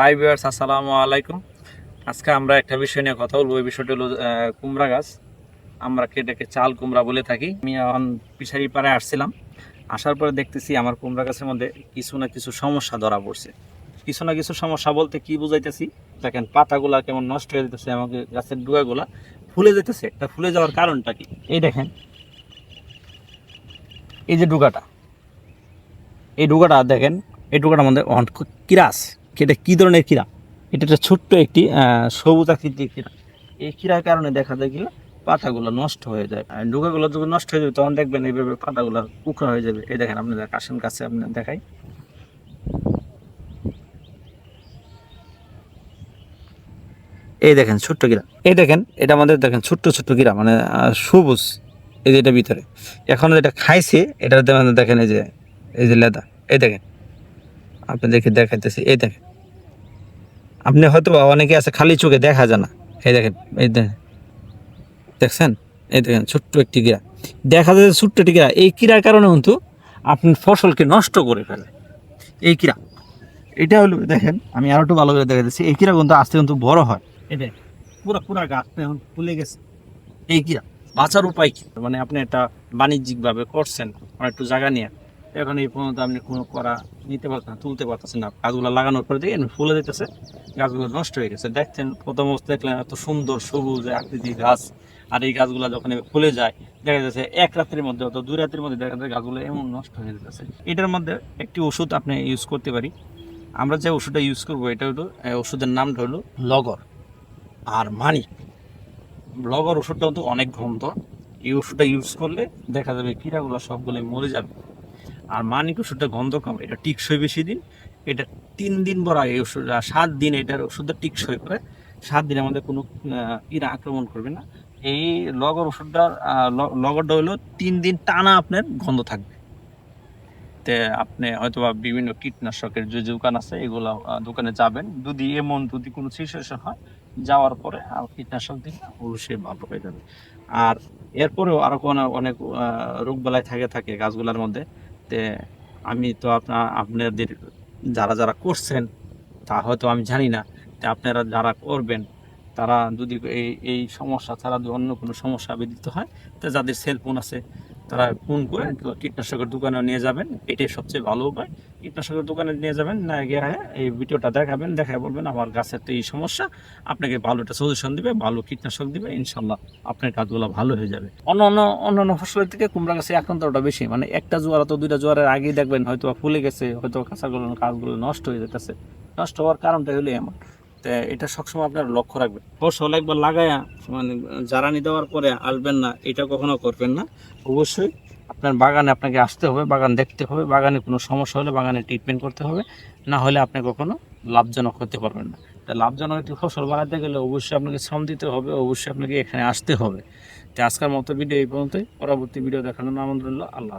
Hi viewers আসসালামু আলাইকুম। আজকে আমরা একটা বিষয় নিয়ে কথা বলব। এই বিষয়টা হলো কুমড়া গাছ। আমরা কেটাকে চাল কুমড়া বলে থাকি? আমি এখন পিছারি পাড়ে আসছিলাম। আসার পরে দেখতেছি আমার কুমড়া গাছের মধ্যে কিছু না কিছু সমস্যা ধরা পড়ছে। কিছু না কিছু সমস্যা বলতে কি বুঝাইতেছি? দেখেন, পাতাগুলা কেমন নষ্ট হয়ে যেতেছে আমাকে গাছের ডুয়াগুলা ফুলে যেতেছে এটা ফুলে যাওয়ার কারণটা কি? এই দেখেন, এই যে ডুগাটা, এই ডুগাটা দেখেন, এই ডুগাটার মধ্যে কিরাস। এটা কী ধরনের কিরা এটা একটা ছোট্ট একটি সবুজ আকৃতির কিরা এই কিরার কারণে দেখা যায় কি, পাতাগুলো নষ্ট হয়ে যায়। আর ডুগাগুলো যখন নষ্ট হয়ে যাবে, তখন দেখবেন এইভাবে পাতাগুলো উকড়া হয়ে যাবে। এই দেখেন, আপনাদের কাশেন কাছে আপনি দেখাই। এই দেখেন, ছোট্ট গিরা এই দেখেন, এটা আমাদের দেখেন, ছোট্ট ছোট্ট গিরা মানে সবুজ এই যে এটা ভিতরে। এখন যেটা খাইছে এটা দেখেন, এই যে এই যে লেদা। এই দেখেন আপনি দেখে দেখাইতেছি। এই দেখেন আপনি হয়তো অনেকে আছে খালি চোখে দেখা যায় না। এই দেখেন এই দেখেন। দেখছেন? এই দেখেন, ছোট্ট একটি কিরা দেখা যায় ছোট্ট একটি কিরা এই কিরার কারণে কিন্তু আপনি ফসলকে নষ্ট করে ফেলে এই কিরা এটা হলো, দেখেন, আমি আরও একটু ভালো করে দেখা দিচ্ছি। এই কিরা কিন্তু আস্তে কিন্তু বড় হয়। এই দেখেন, পুরো পুরো গাছ এখন ফুলে গেছে। এই কিরা বাঁচার উপায় কি? মানে আপনি এটা বাণিজ্যিকভাবে করছেন একটু জায়গা নিয়ে। এখন এই পর্যন্ত আপনি কোনো করা নিতে পারছেন না, তুলতে পারতেছেন না। গাছগুলো লাগানোর পরে এমনি ফুলে দিতেছে, গাছগুলো নষ্ট হয়ে গেছে। দেখছেন, প্রথম অবস্থা দেখলেন এত সুন্দর সবুজ আকৃতি গাছ, আর এই গাছগুলো যখন ফুলে যায়, দেখা যাচ্ছে এক রাত্রির মধ্যে অত দুই রাত্রির মধ্যে দেখা যায় গাছগুলো এমন নষ্ট হয়ে যেতেছে। এটার মধ্যে একটি ওষুধ আপনি ইউজ করতে পারি। আমরা যে ওষুধটা ইউজ করব, এটা হলো ওষুধের নামটা হলো লগর আর মানি। লগর ওষুধটা কিন্তু অনেক গন্ধ এই ওষুধটা ইউজ করলে দেখা যাবে, কীড়াগুলো সবগুলো মরে যাবে। আর মানিক ওষুধটা গন্ধ কম, এটা টিকসই বেশি দিন। এটা তিন দিন বড় এই ওষুধ সাত দিন এটার ওষুধটা টিকসই করে। সাত দিন আমাদের কোনো ইরা আক্রমণ করবে না। এই লগর ল- লগরটা হলো তিন দিন টানা আপনার গন্ধ থাকবে। তে আপনি হয়তো বা বিভিন্ন কীটনাশকের যে দোকান আছে, এগুলো দোকানে যাবেন। যদি এমন, যদি কোনো সিচুয়েশন হয়, যাওয়ার পরে আর কীটনাশক দিলে অবশ্যই ভালো হয়ে যাবে। আর এরপরেও আরও কোনো অনেক রোগ বালাই থাকে থাকে গাছগুলোর মধ্যে। তে আমি তো আপনার আপনাদের যারা যারা করছেন, তা হয়তো আমি জানি না, তে আপনারা যারা করবেন, তারা যদি এই এই সমস্যা ছাড়া যদি অন্য কোনো সমস্যা বিদিত হয়, তা যাদের সেল ফোন আছে তারা ফোন করে কীটনাশকের দোকানে নিয়ে যাবেন, এটাই সবচেয়ে ভালো উপায়। কীটনাশকের দোকানে নিয়ে যাবেন, না গিয়ে এই ভিডিওটা দেখাবেন, দেখায় বলবেন, আমার গাছের তো এই সমস্যা, আপনাকে ভালো একটা সলিউশন দিবে, ভালো কীটনাশক দিবে, ইনশাল্লাহ আপনার কাজগুলো ভালো হয়ে যাবে। অন্য অন্য, অন্যান্য ফসলের থেকে কুমড়া গাছে আক্রান্তটা বেশি মানে একটা জোয়ার তো দুইটা জোয়ারের আগেই দেখবেন হয়তো ফুলে গেছে হয়তো কাঁচাগুলো কাজগুলো নষ্ট হয়ে যেতেছে। নষ্ট হওয়ার কারণটা হলো এমন। এটা সবসময় আপনার লক্ষ্য রাখবেন। ফসল একবার লাগায়া মানে জ্বালানি দেওয়ার পরে আসবেন না, এটা কখনো করবেন না। অবশ্যই আপনার বাগানে আপনাকে আসতে হবে, বাগান দেখতে হবে, বাগানে কোনো সমস্যা হলে বাগানে ট্রিটমেন্ট করতে হবে, না হলে আপনি কখনো লাভজনক হতে পারবেন না। তা লাভজনক একটি ফসল বানাতে গেলে অবশ্যই আপনাকে শ্রম দিতে হবে, অবশ্যই আপনাকে এখানে আসতে হবে। তো আজকের মতো ভিডিও এই পর্যন্তই। পরবর্তী ভিডিও দেখানোর আমন্ত্রণ। আল্লাহ।